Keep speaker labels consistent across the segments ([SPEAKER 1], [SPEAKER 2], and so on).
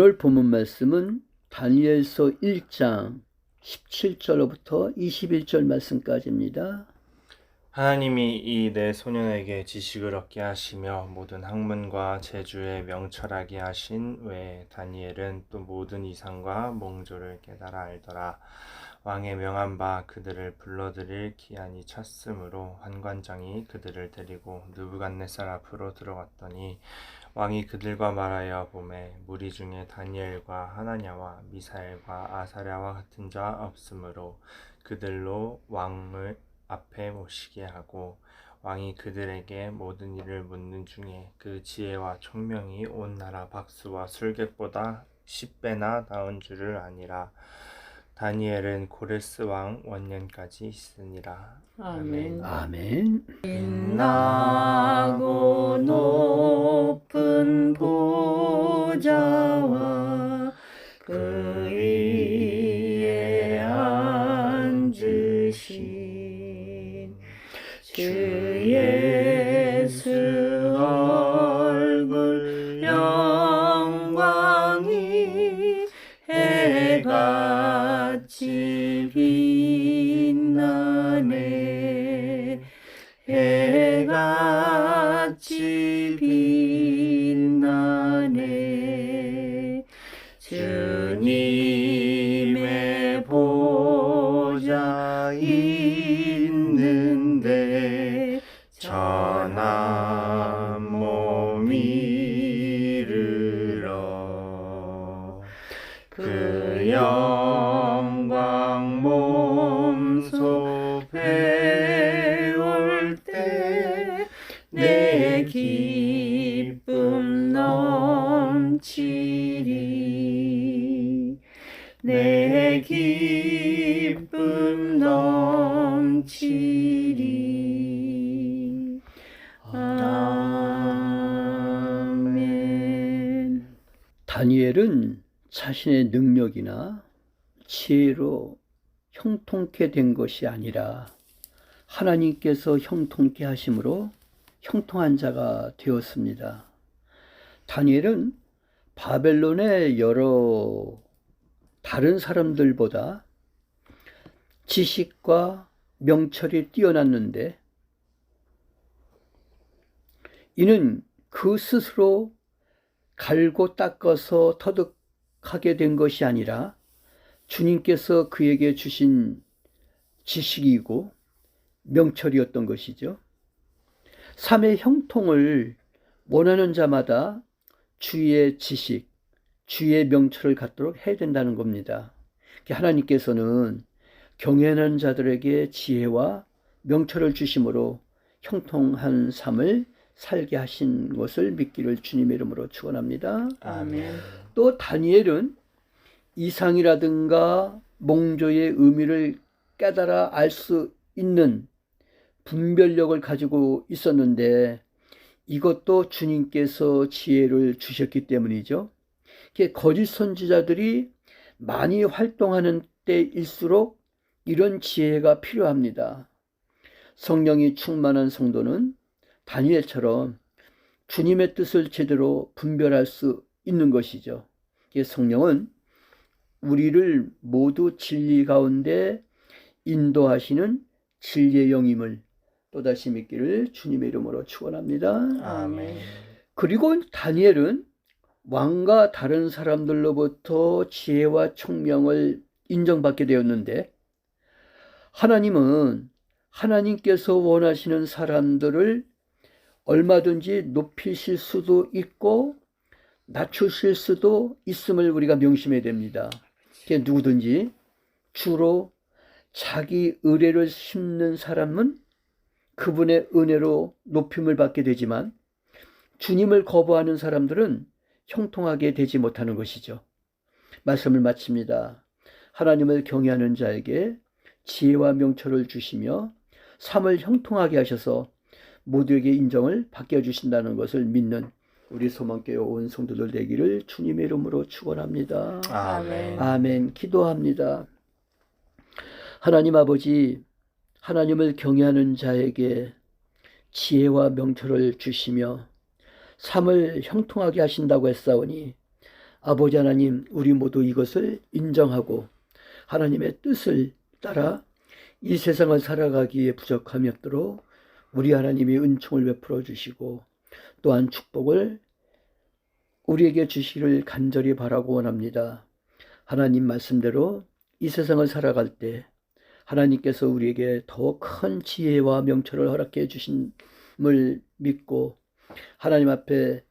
[SPEAKER 1] 오늘 본문 말씀은 다니엘서 1장 17절로부터 21절 말씀까지입니다.
[SPEAKER 2] 하나님이 이 내 소년에게 지식을 얻게 하시며 모든 학문과 재주에 명철하게 하신 외에 다니엘은 또 모든 이상과 몽조를 깨달아 알더라. 왕의 명한 바 그들을 불러들일 기한이 찼으므로 환관장이 그들을 데리고 느부갓네살 앞으로 들어갔더니 왕이 그들과 말하여 보매 무리 중에 다니엘과 하나냐와 미사엘과 아사랴와 같은 자 없으므로 그들로 왕을 앞에 모시게 하고 왕이 그들에게 모든 일을 묻는 중에 그 지혜와 총명이 온 나라 박수와 술객보다 10배나 나은 줄을 아니라 다니엘은 고레스 왕 원년까지 있으니라.
[SPEAKER 3] 아멘.
[SPEAKER 1] 아멘.
[SPEAKER 3] 빛나고 높은 보좌와 그 위에 앉으신 주 예수 얼굴 영광이 해같 이 기쁨 넘치리 아멘
[SPEAKER 1] 다니엘은 자신의 능력이나 지혜로 형통케 된 것이 아니라 하나님께서 형통케 하심으로 형통한 자가 되었습니다. 다니엘은 바벨론의 여러 다른 사람들보다 지식과 명철이 뛰어났는데 이는 그 스스로 갈고 닦아서 터득하게 된 것이 아니라 주님께서 그에게 주신 지식이고 명철이었던 것이죠. 삶의 형통을 원하는 자마다 주의 지식, 주의 명철을 갖도록 해야 된다는 겁니다. 하나님께서는 경외하는 자들에게 지혜와 명철을 주심으로 형통한 삶을 살게 하신 것을 믿기를 주님의 이름으로 축원합니다.
[SPEAKER 3] 아멘
[SPEAKER 1] 또 다니엘은 이상이라든가 몽조의 의미를 깨달아 알 수 있는 분별력을 가지고 있었는데 이것도 주님께서 지혜를 주셨기 때문이죠. 거짓 선지자들이 많이 활동하는 때일수록 이런 지혜가 필요합니다. 성령이 충만한 성도는 다니엘처럼 주님의 뜻을 제대로 분별할 수 있는 것이죠. 성령은 우리를 모두 진리 가운데 인도하시는 진리의 영임을 또다시 믿기를 주님의 이름으로 축원합니다.
[SPEAKER 3] 아멘
[SPEAKER 1] 그리고 다니엘은 왕과 다른 사람들로부터 지혜와 총명을 인정받게 되었는데 하나님은 하나님께서 원하시는 사람들을 얼마든지 높이실 수도 있고 낮추실 수도 있음을 우리가 명심해야 됩니다. 그게 누구든지 주로 자기 의뢰를 심는 사람은 그분의 은혜로 높임을 받게 되지만 주님을 거부하는 사람들은 형통하게 되지 못하는 것이죠. 말씀을 마칩니다. 하나님을 경외하는 자에게 지혜와 명철을 주시며 삶을 형통하게 하셔서 모두에게 인정을 받게 해주신다는 것을 믿는 우리 소망교회 온 성도들 되기를 주님의 이름으로 축원합니다.
[SPEAKER 3] 아멘.
[SPEAKER 1] 아멘. 기도합니다. 하나님 아버지, 하나님을 경외하는 자에게 지혜와 명철을 주시며 삶을 형통하게 하신다고 했사오니 아버지 하나님, 우리 모두 이것을 인정하고 하나님의 뜻을 따라 이 세상을 살아가기에 부족함이 없도록 우리 하나님이 은총을 베풀어 주시고 또한 축복을 우리에게 주시기를 간절히 바라고 원합니다. 하나님 말씀대로 이 세상을 살아갈 때 하나님께서 우리에게 더 큰 지혜와 명철을 허락해 주심을 믿고 하나님 앞에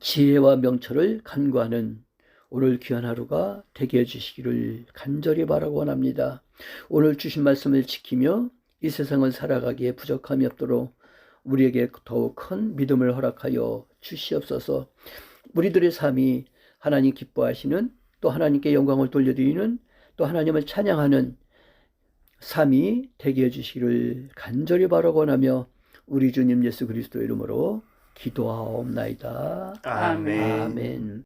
[SPEAKER 1] 지혜와 명철을 간구하는 오늘 귀한 하루가 되게 해주시기를 간절히 바라고 원합니다. 오늘 주신 말씀을 지키며 이 세상을 살아가기에 부족함이 없도록 우리에게 더욱 큰 믿음을 허락하여 주시옵소서. 우리들의 삶이 하나님 기뻐하시는 또 하나님께 영광을 돌려드리는 또 하나님을 찬양하는 삶이 되게 해주시기를 간절히 바라고 원하며 우리 주님 예수 그리스도 이름으로 기도하옵나이다.
[SPEAKER 2] 아멘.
[SPEAKER 1] 아멘.